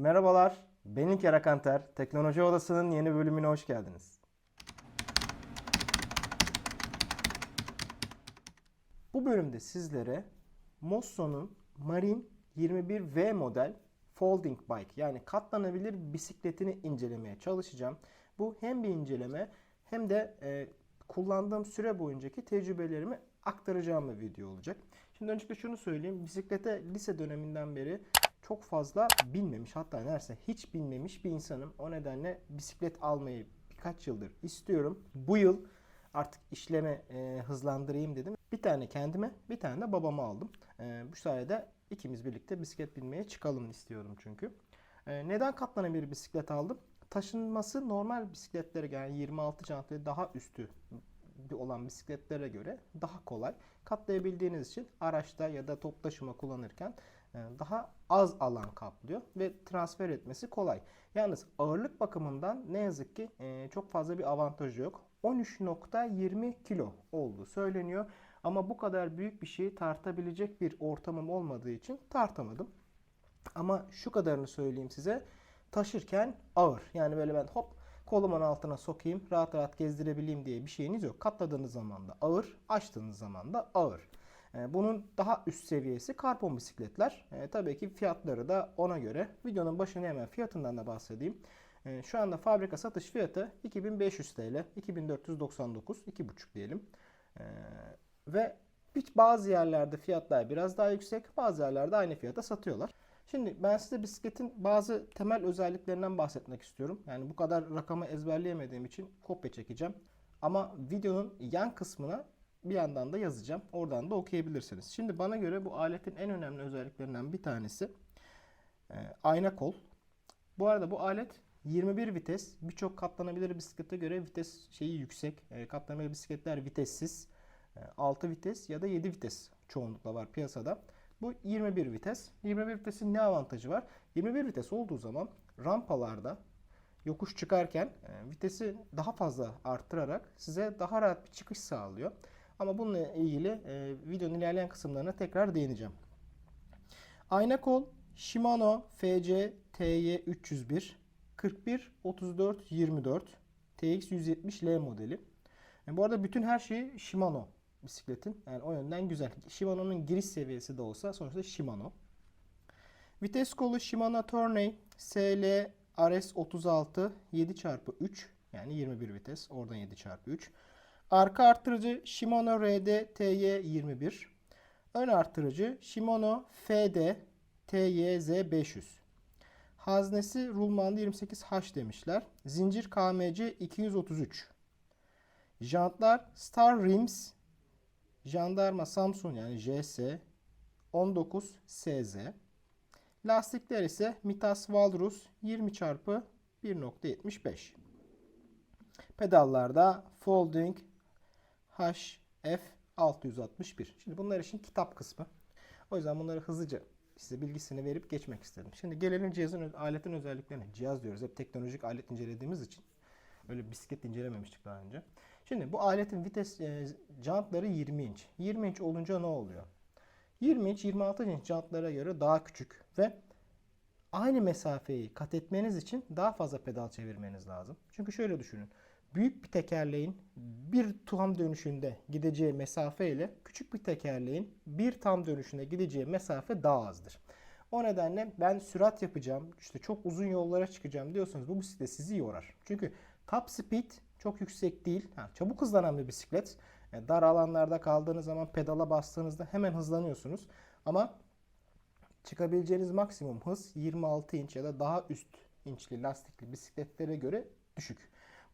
Merhabalar, ben İlker Akanter. Teknoloji Odası'nın yeni bölümüne hoş geldiniz. Bu bölümde sizlere Mosso'nun Marine 21V model folding bike yani katlanabilir bisikletini incelemeye çalışacağım. Bu hem bir inceleme hem de e, kullandığım süre boyuncaki tecrübelerimi aktaracağım bir video olacak. Şimdi öncelikle şunu söyleyeyim. Bisiklete lise döneminden beri çok fazla binmemiş hatta neredeyse hiç binmemiş bir insanım. O nedenle bisiklet almayı birkaç yıldır istiyorum. Bu yıl artık işleme e, hızlandırayım dedim. Bir tane kendime bir tane de babama aldım. E, bu sayede ikimiz birlikte bisiklet binmeye çıkalım istiyorum çünkü. E, neden katlanabilir bisiklet aldım? Taşınması normal bisikletlere yani 26 jantlı daha üstü olan bisikletlere göre daha kolay. Katlayabildiğiniz için araçta ya da top taşıma kullanırken daha az alan kaplıyor ve transfer etmesi kolay. Yalnız ağırlık bakımından ne yazık ki e, çok fazla bir avantajı yok. 13.20 kilo olduğu söyleniyor. Ama bu kadar büyük bir şeyi tartabilecek bir ortamım olmadığı için tartamadım. Ama şu kadarını söyleyeyim size. Taşırken ağır. Yani böyle ben hop kolumun altına sokayım, rahat rahat gezdirebileyim diye bir şeyiniz yok. Katladığınız zaman da ağır, açtığınız zaman da ağır. Ee, Bunun daha üst seviyesi karbon bisikletler. Ee, tabii ki fiyatları da ona göre. Videonun başına hemen fiyatından da bahsedeyim. Ee, şu anda fabrika satış fiyatı 2500 TL, 2499, 2,5 diyelim. Ve hiç bazı yerlerde fiyatlar biraz daha yüksek, bazı yerlerde aynı fiyata satıyorlar. Şimdi ben size bisikletin bazı temel özelliklerinden bahsetmek istiyorum. Yani bu kadar rakamı ezberleyemediğim için kopya çekeceğim. Ama videonun yan kısmına bir yandan da yazacağım. Oradan da okuyabilirsiniz. Şimdi bana göre bu aletin en önemli özelliklerinden bir tanesi e, ayna kol. Bu arada bu alet 21 vites. Birçok katlanabilir bisiklete göre vites şeyi yüksek. E, katlanabilir bisikletler vitessiz. E, 6 vites ya da 7 vites çoğunlukla var piyasada. Bu 21 vites. 21 vitesin ne avantajı var? 21 vites olduğu zaman rampalarda yokuş çıkarken e, vitesi daha fazla arttırarak size daha rahat bir çıkış sağlıyor. Ama bununla ilgili e, videonun ilerleyen kısımlarına tekrar değineceğim. Ayna kol Shimano FC TY 301 41 34 24 TX 170L modeli. E, bu arada bütün her şeyi Shimano bisikletin. Yani o yönden güzel. Shimano'nun giriş seviyesi de olsa sonuçta Shimano. Vites kolu Shimano Tourney SL RS36 7x3 yani 21 vites. Oradan 7x3. Arka artırıcı Shimano RD TY21. Ön artırıcı Shimano FD TYZ500. Haznesi rulmanlı 28H demişler. Zincir KMC 233. Jantlar Star Rims Jandarma Samsung yani JS 19 SZ. Lastikler ise Mitas Walrus 20 x 1.75. Pedallarda Folding HF 661. Şimdi bunlar için kitap kısmı. O yüzden bunları hızlıca size bilgisini verip geçmek istedim. Şimdi gelelim cihazın, aletin özelliklerine. Cihaz diyoruz. Hep teknolojik alet incelediğimiz için. Öyle bisiklet incelememiştik daha önce. Şimdi bu aletin vites e, jantları 20 inç. 20 inç olunca ne oluyor? 20 inç 26 inç jantlara göre daha küçük ve aynı mesafeyi kat etmeniz için daha fazla pedal çevirmeniz lazım. Çünkü şöyle düşünün. Büyük bir tekerleğin bir tam dönüşünde gideceği mesafe ile küçük bir tekerleğin bir tam dönüşünde gideceği mesafe daha azdır. O nedenle ben sürat yapacağım, işte çok uzun yollara çıkacağım diyorsanız bu bisiklet sizi yorar. Çünkü top speed çok yüksek değil. Ha, çabuk hızlanan bir bisiklet. Yani dar alanlarda kaldığınız zaman pedala bastığınızda hemen hızlanıyorsunuz. Ama çıkabileceğiniz maksimum hız 26 inç ya da daha üst inçli lastikli bisikletlere göre düşük.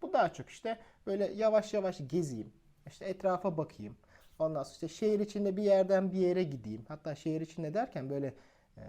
Bu daha çok işte böyle yavaş yavaş gezeyim. işte etrafa bakayım. Ondan sonra işte şehir içinde bir yerden bir yere gideyim. Hatta şehir içinde derken böyle e,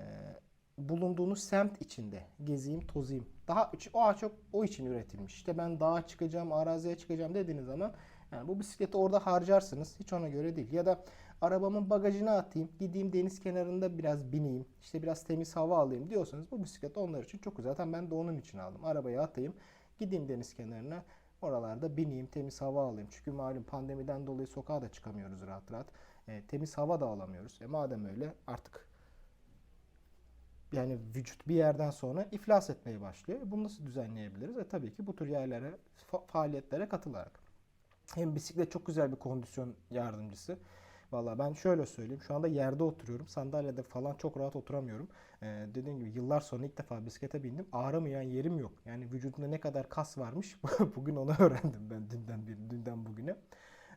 bulunduğunuz semt içinde gezeyim, tozayım. Daha o çok o için üretilmiş. İşte ben dağa çıkacağım, araziye çıkacağım dediğiniz zaman yani bu bisikleti orada harcarsınız. Hiç ona göre değil. Ya da arabamın bagajına atayım, gideyim deniz kenarında biraz bineyim, işte biraz temiz hava alayım diyorsanız bu bisiklet onlar için çok güzel. Zaten ben de onun için aldım. Arabaya atayım, gideyim deniz kenarına, oralarda bineyim, temiz hava alayım. Çünkü malum pandemiden dolayı sokağa da çıkamıyoruz rahat rahat. E, temiz hava da alamıyoruz. E madem öyle artık yani vücut bir yerden sonra iflas etmeye başlıyor. Bunu nasıl düzenleyebiliriz? E tabii ki bu tür yerlere, fa- faaliyetlere katılarak. Hem bisiklet çok güzel bir kondisyon yardımcısı. Valla ben şöyle söyleyeyim. Şu anda yerde oturuyorum. Sandalyede falan çok rahat oturamıyorum. Ee, dediğim gibi yıllar sonra ilk defa bisiklete bindim. Ağrımayan yerim yok. Yani vücudumda ne kadar kas varmış bugün onu öğrendim ben dünden dünden bugüne.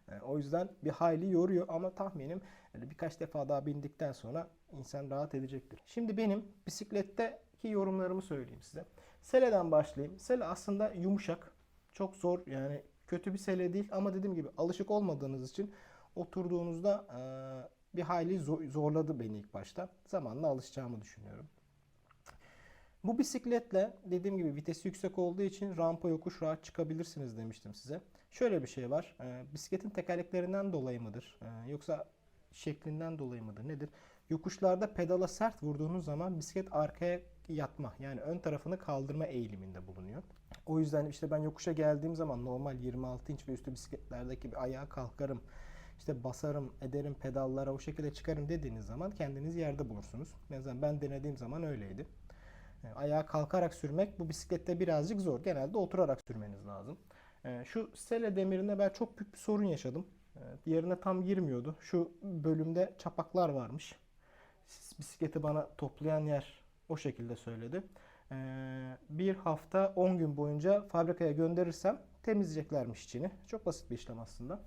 Ee, o yüzden bir hayli yoruyor ama tahminim birkaç defa daha bindikten sonra insan rahat edecektir. Şimdi benim bisikletteki yorumlarımı söyleyeyim size. Sele'den başlayayım. Sele aslında yumuşak. Çok zor yani kötü bir sele değil ama dediğim gibi alışık olmadığınız için oturduğunuzda eee, bir hayli zo- zorladı beni ilk başta. Zamanla alışacağımı düşünüyorum. Bu bisikletle dediğim gibi vitesi yüksek olduğu için rampa yokuş rahat çıkabilirsiniz demiştim size. Şöyle bir şey var. Ee, bisikletin tekerleklerinden dolayı mıdır? Ee, yoksa şeklinden dolayı mıdır? Nedir? Yokuşlarda pedala sert vurduğunuz zaman bisiklet arkaya yatma yani ön tarafını kaldırma eğiliminde bulunuyor. O yüzden işte ben yokuşa geldiğim zaman normal 26 inç ve üstü bisikletlerdeki gibi ayağa kalkarım. İşte basarım, ederim pedallara o şekilde çıkarım dediğiniz zaman kendiniz yerde bulursunuz. Mesela ben denediğim zaman öyleydi. E, Ayağa kalkarak sürmek bu bisiklette birazcık zor. Genelde oturarak sürmeniz lazım. E, Şu sele demirinde ben çok büyük bir sorun yaşadım. E, Yerine tam girmiyordu. Şu bölümde çapaklar varmış. Bisikleti bana toplayan yer o şekilde söyledi. Bir hafta 10 gün boyunca fabrikaya gönderirsem temizleyeceklermiş içini. Çok basit bir işlem aslında.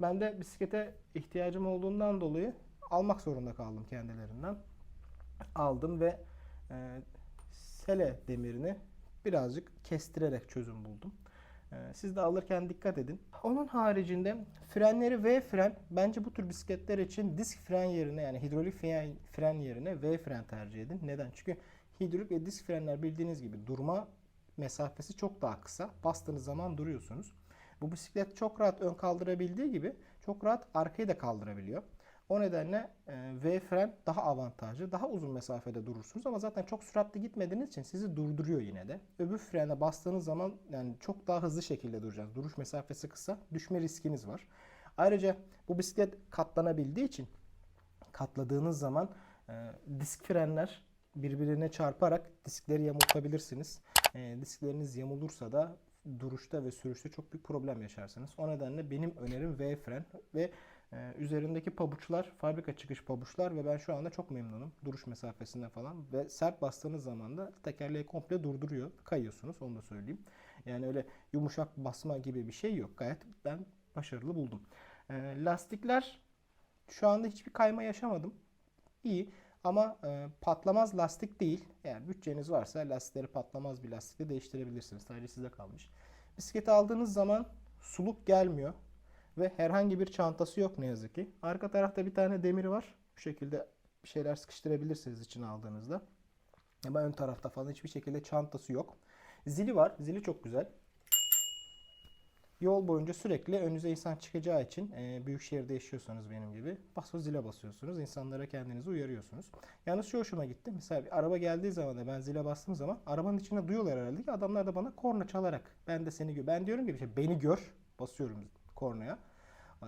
Ben de bisiklete ihtiyacım olduğundan dolayı almak zorunda kaldım kendilerinden. Aldım ve e, sele demirini birazcık kestirerek çözüm buldum. Ee, Siz de alırken dikkat edin. Onun haricinde frenleri V fren. Bence bu tür bisikletler için disk fren yerine yani hidrolik fren, fren yerine V fren tercih edin. Neden? Çünkü hidrolik ve disk frenler bildiğiniz gibi durma mesafesi çok daha kısa. Bastığınız zaman duruyorsunuz. Bu bisiklet çok rahat ön kaldırabildiği gibi çok rahat arkayı da kaldırabiliyor. O nedenle e, V fren daha avantajlı. Daha uzun mesafede durursunuz ama zaten çok süratli gitmediğiniz için sizi durduruyor yine de. Öbür frene bastığınız zaman yani çok daha hızlı şekilde duracaksınız. Duruş mesafesi kısa, düşme riskiniz var. Ayrıca bu bisiklet katlanabildiği için katladığınız zaman e, disk frenler birbirine çarparak diskleri yamultabilirsiniz. E, diskleriniz yamulursa da duruşta ve sürüşte çok büyük problem yaşarsınız. O nedenle benim önerim V fren ve ee, üzerindeki pabuçlar fabrika çıkış pabuçlar ve ben şu anda çok memnunum duruş mesafesinde falan ve sert bastığınız zaman da tekerleği komple durduruyor. Kayıyorsunuz onu da söyleyeyim. Yani öyle yumuşak basma gibi bir şey yok. Gayet ben başarılı buldum. Ee, lastikler şu anda hiçbir kayma yaşamadım. İyi ama e, patlamaz lastik değil. Eğer bütçeniz varsa lastikleri patlamaz bir lastikle değiştirebilirsiniz. Sadece size kalmış. Bisikleti aldığınız zaman suluk gelmiyor. Ve herhangi bir çantası yok ne yazık ki. Arka tarafta bir tane demiri var. Bu şekilde bir şeyler sıkıştırabilirsiniz içine aldığınızda. Ama ön tarafta falan hiçbir şekilde çantası yok. Zili var. Zili çok güzel. Yol boyunca sürekli önünüze insan çıkacağı için e, büyük şehirde yaşıyorsanız benim gibi bas zile basıyorsunuz. İnsanlara kendinizi uyarıyorsunuz. Yalnız şu hoşuma gitti. Mesela bir araba geldiği zaman da ben zile bastığım zaman arabanın içinde duyuyorlar herhalde ki adamlar da bana korna çalarak ben de seni gör. Ben diyorum ki işte beni gör. Basıyorum kornaya.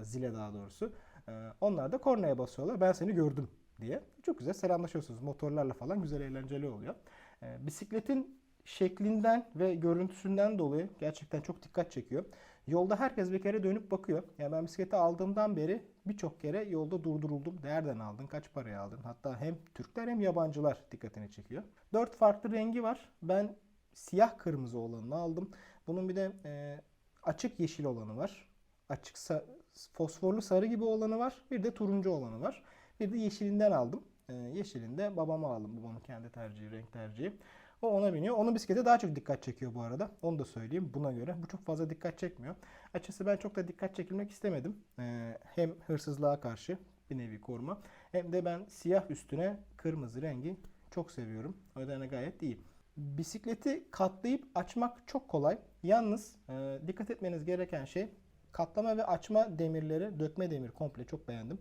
Zile daha doğrusu. Ee, onlar da kornaya basıyorlar. Ben seni gördüm diye. Çok güzel selamlaşıyorsunuz. Motorlarla falan güzel eğlenceli oluyor. Ee, bisikletin şeklinden ve görüntüsünden dolayı gerçekten çok dikkat çekiyor. Yolda herkes bir kere dönüp bakıyor. Yani ben bisikleti aldığımdan beri birçok kere yolda durduruldum. Nereden aldın? Kaç paraya aldın? Hatta hem Türkler hem yabancılar dikkatini çekiyor. Dört farklı rengi var. Ben siyah kırmızı olanını aldım. Bunun bir de e, açık yeşil olanı var. Açık sa- fosforlu sarı gibi olanı var. Bir de turuncu olanı var. Bir de yeşilinden aldım. Ee, yeşilinde babama aldım. Babamın kendi tercihi, renk tercihi. O ona biniyor. Onun bisiklete daha çok dikkat çekiyor bu arada. Onu da söyleyeyim buna göre. Bu çok fazla dikkat çekmiyor. Açıkçası ben çok da dikkat çekilmek istemedim. Ee, hem hırsızlığa karşı bir nevi koruma. Hem de ben siyah üstüne kırmızı rengi çok seviyorum. O nedenle gayet iyi. Bisikleti katlayıp açmak çok kolay. Yalnız e, dikkat etmeniz gereken şey katlama ve açma demirleri, dökme demir komple çok beğendim.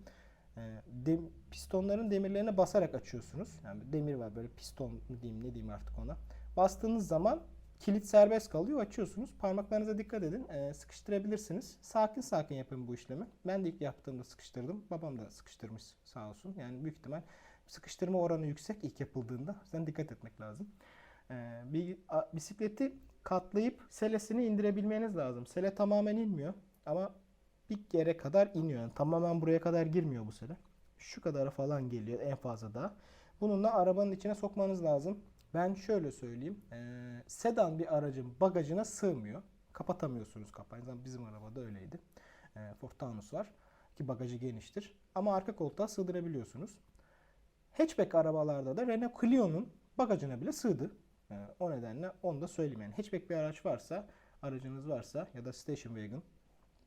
E, dem- pistonların demirlerine basarak açıyorsunuz. Yani demir var böyle piston mu diyeyim ne diyeyim artık ona. Bastığınız zaman kilit serbest kalıyor açıyorsunuz. Parmaklarınıza dikkat edin. e, sıkıştırabilirsiniz. Sakin sakin yapın bu işlemi. Ben de ilk yaptığımda sıkıştırdım. Babam da sıkıştırmış sağ olsun. Yani büyük ihtimal sıkıştırma oranı yüksek ilk yapıldığında. Sen dikkat etmek lazım. Ee, bir a- bisikleti katlayıp selesini indirebilmeniz lazım. Sele tamamen inmiyor ama bir yere kadar iniyor. Yani tamamen buraya kadar girmiyor bu sele. Şu kadar falan geliyor en fazla da. Bununla arabanın içine sokmanız lazım. Ben şöyle söyleyeyim. Ee, sedan bir aracın bagajına sığmıyor. Kapatamıyorsunuz kapağı. Zaten bizim arabada öyleydi. Ee, Ford var. Ki bagajı geniştir. Ama arka koltuğa sığdırabiliyorsunuz. Hatchback arabalarda da Renault Clio'nun bagajına bile sığdı. Ee, o nedenle onu da söyleyeyim. Yani hatchback bir araç varsa, aracınız varsa ya da station wagon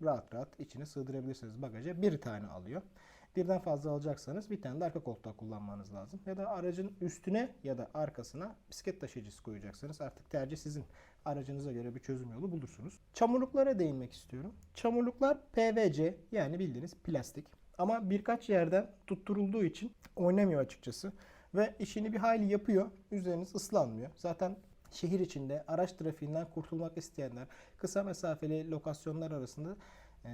rahat rahat içine sığdırabilirsiniz bagaja. Bir tane alıyor. Birden fazla alacaksanız bir tane de arka koltuğa kullanmanız lazım. Ya da aracın üstüne ya da arkasına bisiklet taşıyıcısı koyacaksınız. Artık tercih sizin. Aracınıza göre bir çözüm yolu bulursunuz. Çamurluklara değinmek istiyorum. Çamurluklar PVC yani bildiğiniz plastik. Ama birkaç yerden tutturulduğu için oynamıyor açıkçası. Ve işini bir hayli yapıyor. Üzeriniz ıslanmıyor. Zaten şehir içinde araç trafiğinden kurtulmak isteyenler, kısa mesafeli lokasyonlar arasında e,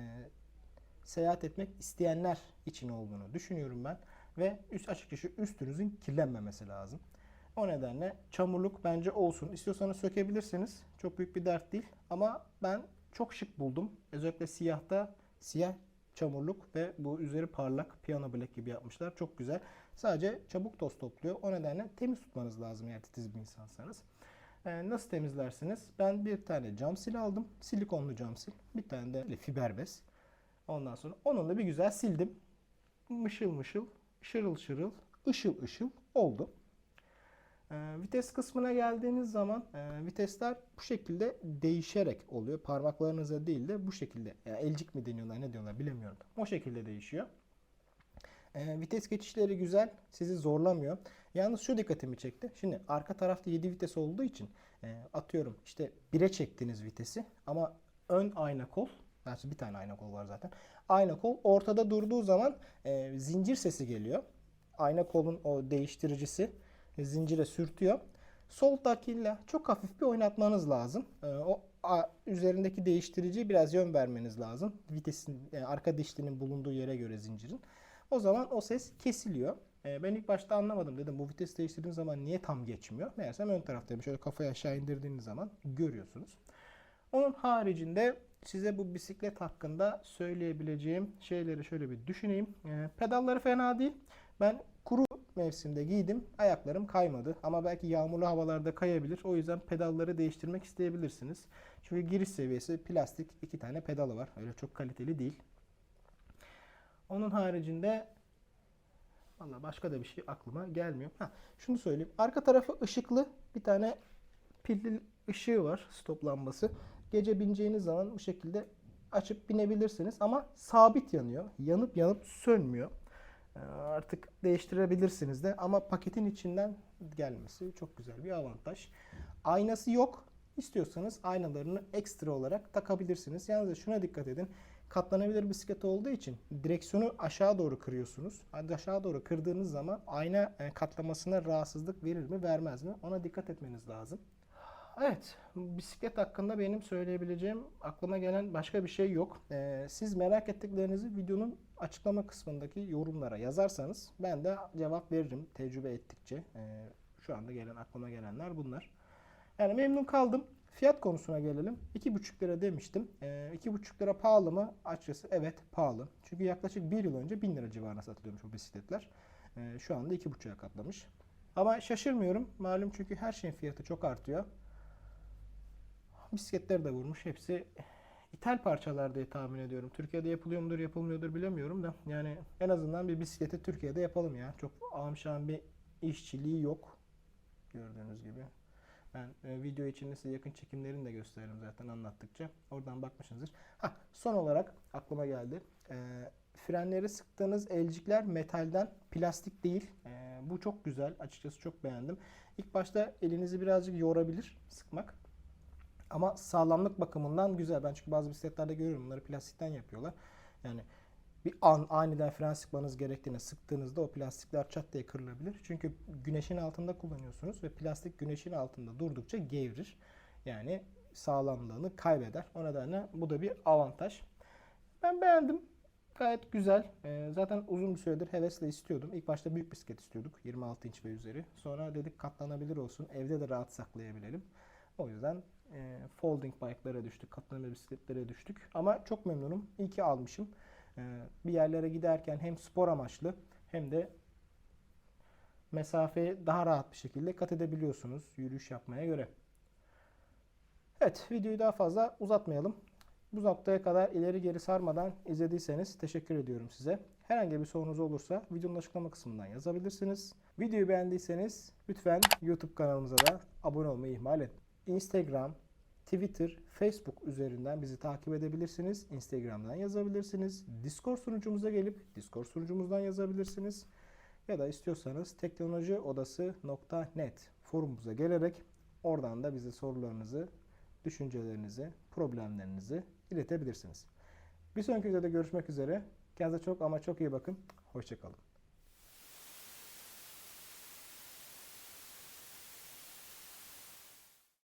seyahat etmek isteyenler için olduğunu düşünüyorum ben. Ve üst açıkçası üstünüzün kirlenmemesi lazım. O nedenle çamurluk bence olsun. İstiyorsanız sökebilirsiniz. Çok büyük bir dert değil. Ama ben çok şık buldum. Özellikle siyahta siyah çamurluk ve bu üzeri parlak piyano black gibi yapmışlar. Çok güzel. Sadece çabuk toz topluyor. O nedenle temiz tutmanız lazım eğer titiz bir insansanız. Ee, nasıl temizlersiniz? Ben bir tane cam sil aldım. Silikonlu cam sil. Bir tane de fiber bez. Ondan sonra onunla bir güzel sildim. Mışıl mışıl, şırıl şırıl, ışıl ışıl oldu. Ee, vites kısmına geldiğiniz zaman e, vitesler bu şekilde değişerek oluyor. Parmaklarınıza değil de bu şekilde. Yani elcik mi deniyorlar ne diyorlar bilemiyorum. O şekilde değişiyor. Ee, vites geçişleri güzel. Sizi zorlamıyor. Yalnız şu dikkatimi çekti. Şimdi arka tarafta 7 vites olduğu için e, atıyorum işte 1'e çektiniz vitesi ama ön ayna kol Gerçi bir tane ayna kol var zaten. Ayna kol ortada durduğu zaman e, zincir sesi geliyor. Ayna kolun o değiştiricisi e, zincire sürtüyor. Sol takiyle çok hafif bir oynatmanız lazım. E, o a, üzerindeki değiştiriciyi biraz yön vermeniz lazım. Vitesin yani arka dişlinin bulunduğu yere göre zincirin. O zaman o ses kesiliyor. E, ben ilk başta anlamadım dedim bu vites değiştirdiğim zaman niye tam geçmiyor? Meğersem ön taraftayım. Şöyle kafayı aşağı indirdiğiniz zaman görüyorsunuz. Onun haricinde size bu bisiklet hakkında söyleyebileceğim şeyleri şöyle bir düşüneyim. E, pedalları fena değil. Ben kuru mevsimde giydim. Ayaklarım kaymadı. Ama belki yağmurlu havalarda kayabilir. O yüzden pedalları değiştirmek isteyebilirsiniz. Çünkü giriş seviyesi plastik iki tane pedalı var. Öyle çok kaliteli değil. Onun haricinde Valla başka da bir şey aklıma gelmiyor. Ha, şunu söyleyeyim. Arka tarafı ışıklı bir tane pilli ışığı var. Stop lambası. Gece bineceğiniz zaman bu şekilde açıp binebilirsiniz. Ama sabit yanıyor. Yanıp yanıp sönmüyor. Ee, Artık değiştirebilirsiniz de. Ama paketin içinden gelmesi çok güzel bir avantaj. Aynası yok. İstiyorsanız aynalarını ekstra olarak takabilirsiniz. Yalnız şuna dikkat edin. Katlanabilir bisiklet olduğu için direksiyonu aşağı doğru kırıyorsunuz. Aşağı doğru kırdığınız zaman ayna e, katlamasına rahatsızlık verir mi vermez mi? Ona dikkat etmeniz lazım. Evet, bisiklet hakkında benim söyleyebileceğim aklıma gelen başka bir şey yok. Ee, siz merak ettiklerinizi videonun açıklama kısmındaki yorumlara yazarsanız ben de cevap veririm tecrübe ettikçe. Ee, şu anda gelen aklıma gelenler bunlar. Yani memnun kaldım. Fiyat konusuna gelelim. 2,5 lira demiştim. Ee, 2,5 lira pahalı mı? Açıkçası evet pahalı. Çünkü yaklaşık 1 yıl önce 1000 lira civarına satılıyormuş bu bisikletler. Ee, şu anda 2,5'a katlamış. Ama şaşırmıyorum. Malum çünkü her şeyin fiyatı çok artıyor. Bisikletleri de vurmuş. Hepsi ithal parçalar diye tahmin ediyorum. Türkiye'de yapılıyor mudur yapılmıyordur bilemiyorum da. Yani en azından bir bisikleti Türkiye'de yapalım ya. Çok amşan bir işçiliği yok. Gördüğünüz gibi. Ben e, video içinde size yakın çekimlerini de gösteririm zaten anlattıkça. Oradan bakmışsınızdır. Ha, son olarak aklıma geldi. E, frenleri sıktığınız elcikler metalden, plastik değil. E, bu çok güzel. Açıkçası çok beğendim. İlk başta elinizi birazcık yorabilir sıkmak. Ama sağlamlık bakımından güzel. Ben çünkü bazı bisikletlerde görüyorum bunları plastikten yapıyorlar. Yani bir an aniden fren sıkmanız gerektiğinde sıktığınızda o plastikler çat diye kırılabilir. Çünkü güneşin altında kullanıyorsunuz ve plastik güneşin altında durdukça gevrir. Yani sağlamlığını kaybeder. O nedenle bu da bir avantaj. Ben beğendim. Gayet güzel. Ee, zaten uzun bir süredir hevesle istiyordum. İlk başta büyük bisiklet istiyorduk. 26 inç ve üzeri. Sonra dedik katlanabilir olsun. Evde de rahat saklayabilelim. O yüzden e, folding bike'lara düştük. Katlanabilir bisikletlere düştük. Ama çok memnunum. İyi ki almışım. Ee, bir yerlere giderken hem spor amaçlı hem de mesafeyi daha rahat bir şekilde kat edebiliyorsunuz yürüyüş yapmaya göre. Evet, videoyu daha fazla uzatmayalım. Bu noktaya kadar ileri geri sarmadan izlediyseniz teşekkür ediyorum size. Herhangi bir sorunuz olursa videonun açıklama kısmından yazabilirsiniz. Videoyu beğendiyseniz lütfen YouTube kanalımıza da abone olmayı ihmal etmeyin. Instagram, Twitter, Facebook üzerinden bizi takip edebilirsiniz. Instagram'dan yazabilirsiniz. Discord sunucumuza gelip Discord sunucumuzdan yazabilirsiniz. Ya da istiyorsanız teknolojiodası.net forumumuza gelerek oradan da bize sorularınızı, düşüncelerinizi, problemlerinizi iletebilirsiniz. Bir sonraki videoda görüşmek üzere. Kendinize çok ama çok iyi bakın. Hoşçakalın.